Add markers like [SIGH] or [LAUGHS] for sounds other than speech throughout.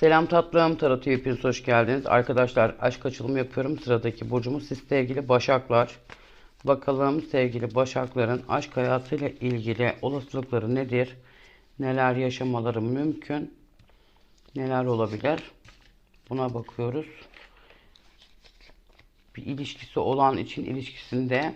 Selam tatlım, Tarot hepiniz hoş geldiniz. Arkadaşlar aşk açılımı yapıyorum. Sıradaki burcumuz siz sevgili Başaklar. Bakalım sevgili Başakların aşk hayatıyla ilgili olasılıkları nedir? Neler yaşamaları mümkün? Neler olabilir? Buna bakıyoruz. Bir ilişkisi olan için ilişkisinde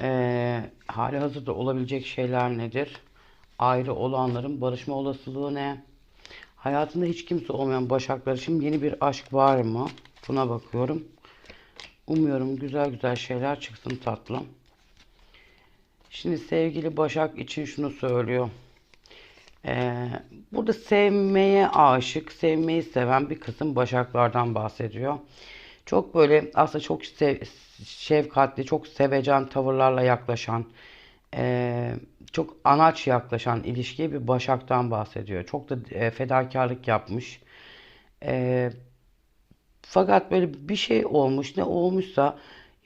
eee hali hazırda olabilecek şeyler nedir? Ayrı olanların barışma olasılığı ne? Hayatında hiç kimse olmayan Başaklar için yeni bir aşk var mı? Buna bakıyorum. Umuyorum güzel güzel şeyler çıksın tatlım. Şimdi sevgili Başak için şunu söylüyor. Ee, burada sevmeye aşık, sevmeyi seven bir kısım Başaklardan bahsediyor. Çok böyle aslında çok sev- şefkatli, çok sevecen tavırlarla yaklaşan, eee, çok anaç yaklaşan ilişkiye bir Başak'tan bahsediyor. Çok da e, fedakarlık yapmış. Eee, fakat böyle bir şey olmuş, ne olmuşsa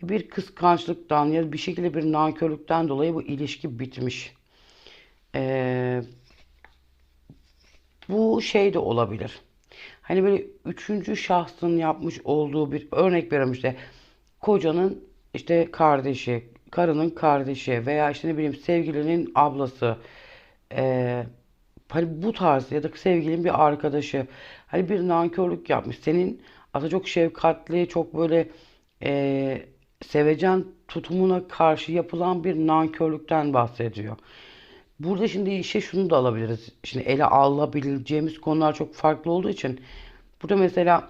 bir kıskançlıktan ya da bir şekilde bir nankörlükten dolayı bu ilişki bitmiş. Eee, bu şey de olabilir. Hani böyle üçüncü şahsın yapmış olduğu bir örnek veriyorum işte kocanın işte kardeşi, karının kardeşi veya işte ne bileyim sevgilinin ablası eee, hani bu tarz ya da sevgilinin bir arkadaşı hani bir nankörlük yapmış. Senin aslında çok şefkatli, çok böyle eee sevecen tutumuna karşı yapılan bir nankörlükten bahsediyor. Burada şimdi işe şunu da alabiliriz. Şimdi ele alabileceğimiz konular çok farklı olduğu için burada mesela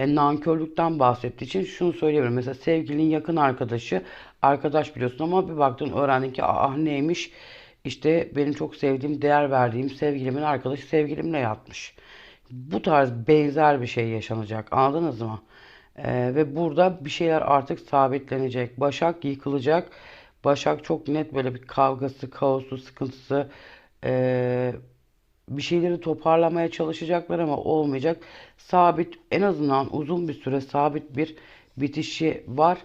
e, nankörlükten bahsettiği için şunu söyleyebilirim. Mesela sevgilinin yakın arkadaşı, arkadaş biliyorsun ama bir baktın öğrendin ki ah neymiş? İşte benim çok sevdiğim, değer verdiğim sevgilimin arkadaşı sevgilimle yatmış. Bu tarz benzer bir şey yaşanacak. Anladınız mı? E, ve burada bir şeyler artık sabitlenecek. Başak yıkılacak. Başak çok net böyle bir kavgası, kaosu, sıkıntısı, e, bir şeyleri toparlamaya çalışacaklar ama olmayacak. Sabit en azından uzun bir süre sabit bir bitişi var.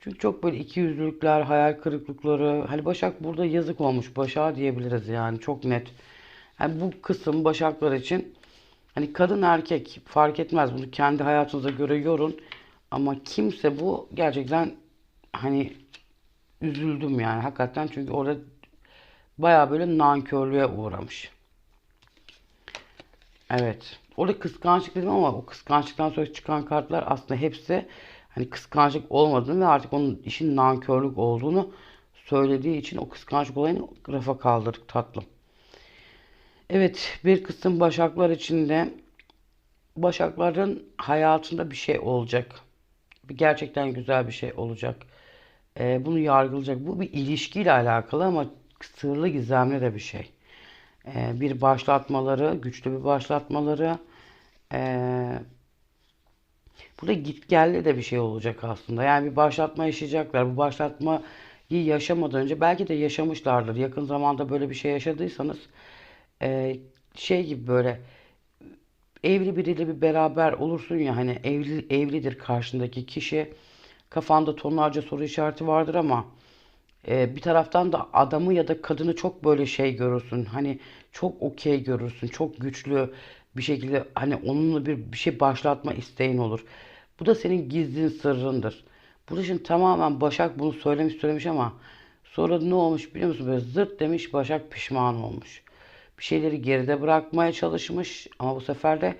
Çünkü çok böyle ikiyüzlülükler, hayal kırıklıkları. Hani Başak burada yazık olmuş. Başak diyebiliriz yani çok net. Yani bu kısım Başaklar için hani kadın erkek fark etmez. Bunu kendi hayatınıza göre yorun. Ama kimse bu gerçekten hani üzüldüm yani hakikaten çünkü orada baya böyle nankörlüğe uğramış. Evet. Orada kıskançlık dedim ama o kıskançlıktan sonra çıkan kartlar aslında hepsi hani kıskançlık olmadığını ve artık onun işin nankörlük olduğunu söylediği için o kıskançlık olayını rafa kaldırdık tatlım. Evet, bir kısım başaklar içinde başakların hayatında bir şey olacak. Bir gerçekten güzel bir şey olacak. Ee, bunu yargılayacak. Bu bir ilişkiyle alakalı ama sırlı gizemli de bir şey. Ee, bir başlatmaları, güçlü bir başlatmaları. Ee, burada gitgelli de bir şey olacak aslında. Yani bir başlatma yaşayacaklar. Bu başlatmayı yaşamadan önce belki de yaşamışlardır. Yakın zamanda böyle bir şey yaşadıysanız e, şey gibi böyle evli biriyle bir beraber olursun ya hani evli evlidir karşındaki kişi. Kafanda tonlarca soru işareti vardır ama e, bir taraftan da adamı ya da kadını çok böyle şey görürsün. Hani çok okey görürsün. Çok güçlü bir şekilde hani onunla bir, bir şey başlatma isteğin olur. Bu da senin gizlin sırrındır. Burada şimdi tamamen Başak bunu söylemiş söylemiş ama sonra ne olmuş biliyor musun? Böyle zırt demiş Başak pişman olmuş. Bir şeyleri geride bırakmaya çalışmış ama bu sefer de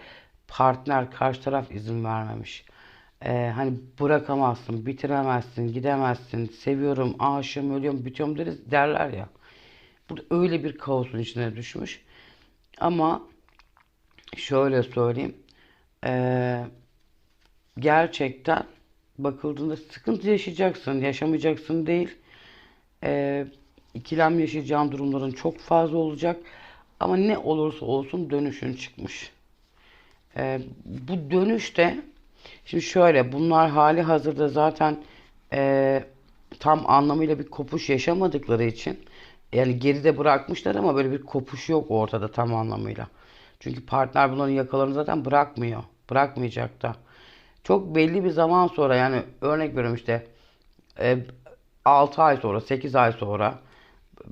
partner karşı taraf izin vermemiş. Ee, hani bırakamazsın, bitiremezsin, gidemezsin, seviyorum, aşığım, ölüyorum, bitiyorum deriz derler ya. Burada öyle bir kaosun içine düşmüş. Ama şöyle söyleyeyim. Ee, gerçekten bakıldığında sıkıntı yaşayacaksın, yaşamayacaksın değil. Ee, ikilem yaşayacağın durumların çok fazla olacak. Ama ne olursa olsun dönüşün çıkmış. Ee, bu dönüşte şimdi şöyle bunlar hali hazırda zaten e, tam anlamıyla bir kopuş yaşamadıkları için yani geride bırakmışlar ama böyle bir kopuş yok ortada tam anlamıyla. Çünkü partner bunların yakalarını zaten bırakmıyor. Bırakmayacak da. Çok belli bir zaman sonra yani örnek veriyorum işte e, 6 ay sonra 8 ay sonra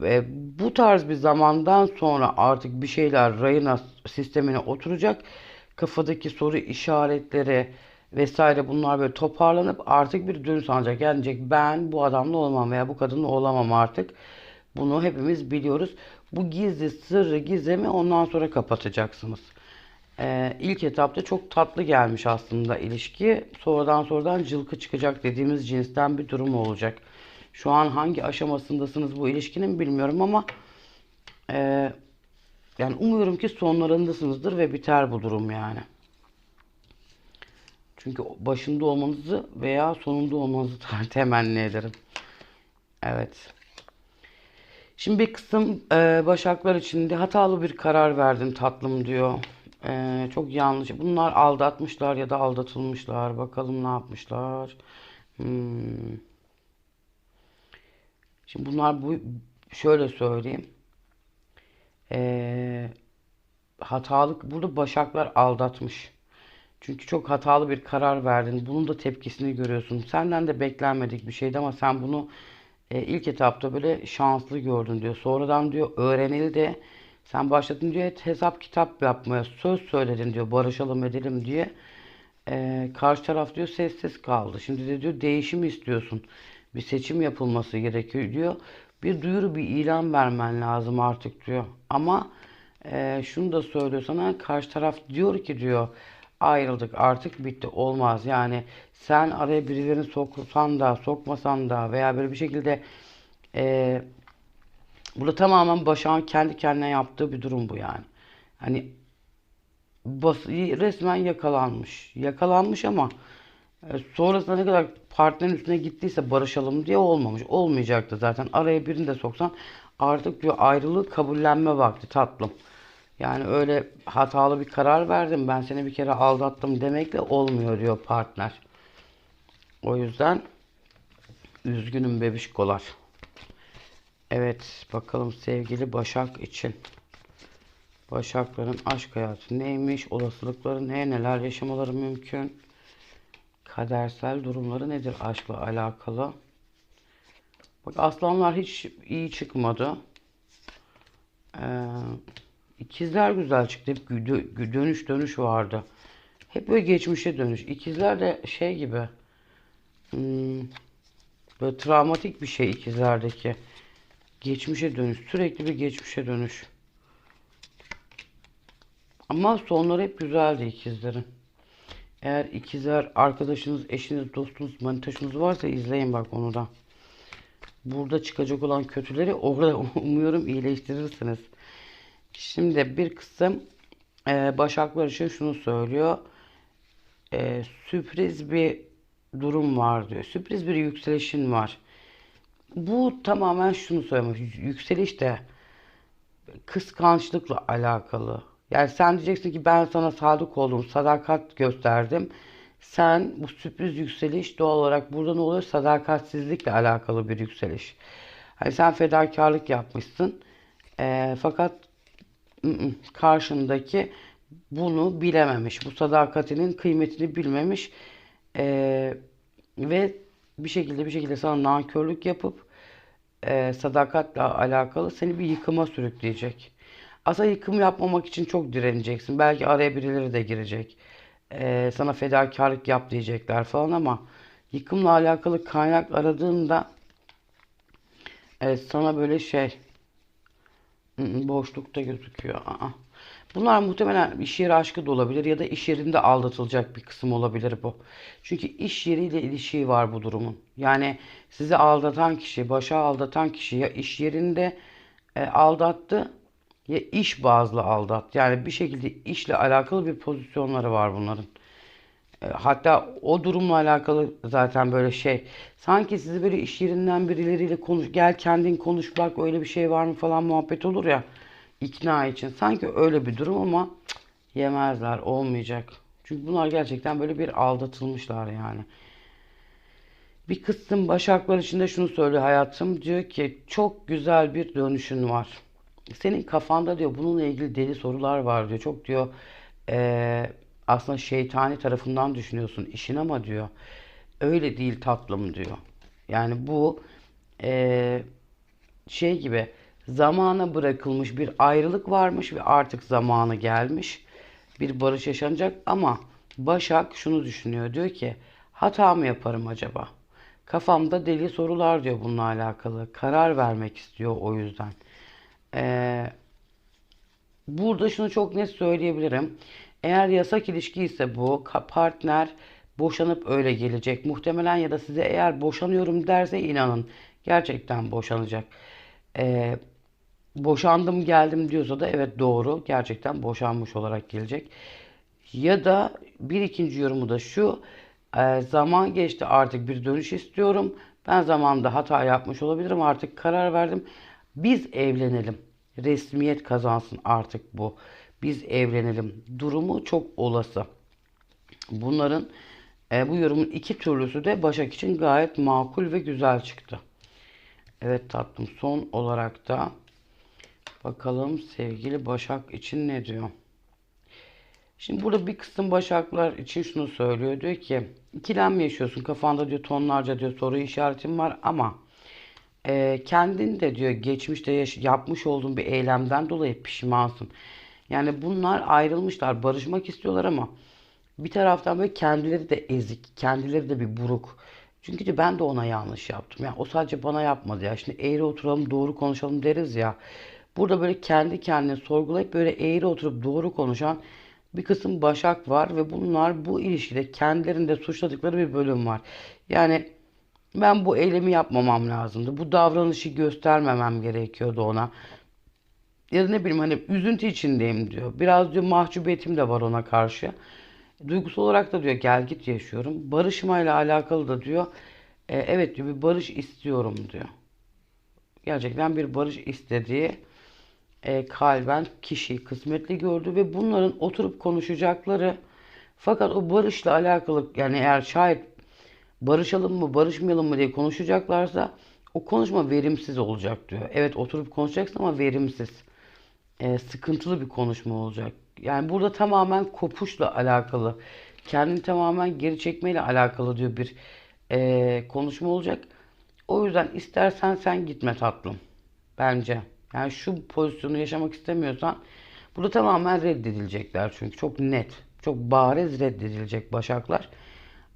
E, bu tarz bir zamandan sonra artık bir şeyler rayına sistemine oturacak. Kafadaki soru işaretleri vesaire bunlar böyle toparlanıp artık bir dönüş. Yani diyecek ben bu adamla olamam veya bu kadınla olamam artık. Bunu hepimiz biliyoruz. Bu gizli sırrı gizemi ondan sonra kapatacaksınız. Ee, ilk etapta çok tatlı gelmiş aslında ilişki. Sonradan sonradan cılkı çıkacak dediğimiz cinsten bir durum olacak. Şu an hangi aşamasındasınız bu ilişkinin bilmiyorum ama e, yani umuyorum ki sonlarındasınızdır ve biter bu durum yani. Çünkü başında olmanızı veya sonunda olmanızı [LAUGHS] temenni ederim. Evet. Şimdi bir kısım e, başaklar için de hatalı bir karar verdin tatlım diyor. E, çok yanlış. Bunlar aldatmışlar ya da aldatılmışlar. Bakalım ne yapmışlar. Hmm. Şimdi bunlar bu şöyle söyleyeyim. E, hatalık burada başaklar aldatmış. Çünkü çok hatalı bir karar verdin. Bunun da tepkisini görüyorsun. Senden de beklenmedik bir şeydi ama sen bunu e, ilk etapta böyle şanslı gördün diyor. Sonradan diyor öğrenildi. Sen başladın diyor hesap kitap yapmaya söz söyledin diyor barışalım edelim diye. E, karşı taraf diyor sessiz kaldı. Şimdi de diyor değişim istiyorsun. Bir seçim yapılması gerekiyor diyor. Bir duyuru bir ilan vermen lazım artık diyor. Ama e, şunu da söylüyor sana karşı taraf diyor ki diyor ayrıldık artık bitti olmaz yani sen araya birilerini soksan da sokmasan da veya böyle bir şekilde e, burada tamamen Başak'ın kendi kendine yaptığı bir durum bu yani. Hani bas, resmen yakalanmış. Yakalanmış ama e, sonrasında ne kadar partnerin üstüne gittiyse barışalım diye olmamış. Olmayacaktı zaten. Araya birini de soksan artık diyor ayrılığı kabullenme vakti tatlım. Yani öyle hatalı bir karar verdim. Ben seni bir kere aldattım demekle olmuyor diyor partner. O yüzden üzgünüm bebişkolar. Evet bakalım sevgili Başak için. Başakların aşk hayatı neymiş? Olasılıkları ne? Neler yaşamaları mümkün? Kadersel durumları nedir aşkla alakalı? Bak aslanlar hiç iyi çıkmadı. Ee, ikizler güzel çıktı. Hep dönüş dönüş vardı. Hep böyle geçmişe dönüş. İkizler de şey gibi. Hmm, böyle travmatik bir şey ikizlerdeki. Geçmişe dönüş. Sürekli bir geçmişe dönüş. Ama sonları hep güzeldi ikizlerin. Eğer ikizler arkadaşınız, eşiniz, dostunuz, manitaşınız varsa izleyin bak onu da. Burada çıkacak olan kötüleri orada [LAUGHS] umuyorum iyileştirirsiniz. Şimdi bir kısım e, başaklar için şunu söylüyor. E, sürpriz bir durum var diyor. Sürpriz bir yükselişin var. Bu tamamen şunu söylemek. Yükseliş de kıskançlıkla alakalı. Yani sen diyeceksin ki ben sana sadık oldum, sadakat gösterdim. Sen bu sürpriz yükseliş doğal olarak burada ne oluyor? Sadakatsizlikle alakalı bir yükseliş. Hani sen fedakarlık yapmışsın. E, fakat karşındaki bunu bilememiş. Bu sadakatinin kıymetini bilmemiş. E, ve bir şekilde bir şekilde sana nankörlük yapıp e, sadakatle alakalı seni bir yıkıma sürükleyecek. Aslında yıkım yapmamak için çok direneceksin. Belki araya birileri de girecek. E, sana fedakarlık yap diyecekler falan ama yıkımla alakalı kaynak aradığında e, sana böyle şey boşlukta gözüküyor. Aa. Bunlar muhtemelen iş yeri aşkı da olabilir ya da iş yerinde aldatılacak bir kısım olabilir bu. Çünkü iş yeriyle ilişiği var bu durumun. Yani sizi aldatan kişi, başa aldatan kişi ya iş yerinde e, aldattı ya iş bazlı aldat. Yani bir şekilde işle alakalı bir pozisyonları var bunların. E, hatta o durumla alakalı zaten böyle şey. Sanki sizi böyle iş yerinden birileriyle konuş, gel kendin konuş bak öyle bir şey var mı falan muhabbet olur ya ikna için. Sanki öyle bir durum ama cık, yemezler, olmayacak. Çünkü bunlar gerçekten böyle bir aldatılmışlar yani. Bir kısım başaklar içinde şunu söylüyor hayatım. Diyor ki çok güzel bir dönüşün var. Senin kafanda diyor bununla ilgili deli sorular var diyor. Çok diyor ee, aslında şeytani tarafından düşünüyorsun işin ama diyor öyle değil tatlım diyor. Yani bu ee, şey gibi zamana bırakılmış bir ayrılık varmış ve artık zamanı gelmiş. Bir barış yaşanacak ama Başak şunu düşünüyor. Diyor ki hata mı yaparım acaba? Kafamda deli sorular diyor bununla alakalı. Karar vermek istiyor o yüzden. Ee, Burada şunu çok net söyleyebilirim. Eğer yasak ilişki ise bu partner boşanıp öyle gelecek. Muhtemelen ya da size eğer boşanıyorum derse inanın gerçekten boşanacak. Ee, boşandım geldim diyorsa da evet doğru gerçekten boşanmış olarak gelecek. Ya da bir ikinci yorumu da şu. e, zaman geçti artık bir dönüş istiyorum. Ben zamanında hata yapmış olabilirim. Artık karar verdim. Biz evlenelim. Resmiyet kazansın artık bu. Biz evlenelim. Durumu çok olası. Bunların e, bu yorumun iki türlüsü de Başak için gayet makul ve güzel çıktı. Evet tatlım son olarak da bakalım sevgili Başak için ne diyor? Şimdi burada bir kısım başaklar için şunu söylüyor. Diyor ki ikilem yaşıyorsun. Kafanda diyor tonlarca diyor soru işaretin var ama e, kendin de diyor geçmişte yaş- yapmış olduğun bir eylemden dolayı pişmansın. Yani bunlar ayrılmışlar, barışmak istiyorlar ama bir taraftan böyle kendileri de ezik, kendileri de bir buruk. Çünkü de ben de ona yanlış yaptım. Yani o sadece bana yapmadı ya. Şimdi eğri oturalım, doğru konuşalım deriz ya. Burada böyle kendi kendine sorgulayıp böyle eğri oturup doğru konuşan bir kısım başak var ve bunlar bu ilişkide kendilerinde suçladıkları bir bölüm var. Yani ben bu eylemi yapmamam lazımdı. Bu davranışı göstermemem gerekiyordu ona. Ya da ne bileyim hani üzüntü içindeyim diyor. Biraz diyor mahcubiyetim de var ona karşı. Duygusal olarak da diyor gel git yaşıyorum. Barışmayla alakalı da diyor. "E, evet diyor bir barış istiyorum diyor. Gerçekten bir barış istediği e, kalben kişiyi kısmetli gördü ve bunların oturup konuşacakları fakat o barışla alakalı yani eğer şayet barışalım mı barışmayalım mı diye konuşacaklarsa o konuşma verimsiz olacak diyor. Evet oturup konuşacaksın ama verimsiz. E, sıkıntılı bir konuşma olacak. Yani burada tamamen kopuşla alakalı, kendini tamamen geri çekmeyle alakalı diyor bir e, konuşma olacak. O yüzden istersen sen gitme tatlım. Bence. Yani şu pozisyonu yaşamak istemiyorsan burada tamamen reddedilecekler çünkü çok net, çok bariz reddedilecek başaklar.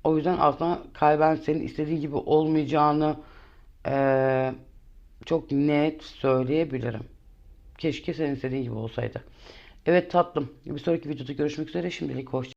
O yüzden aslında kalben senin istediğin gibi olmayacağını eee, çok net söyleyebilirim. Keşke senin istediğin gibi olsaydı. Evet tatlım. Bir sonraki videoda görüşmek üzere. Şimdilik hoşça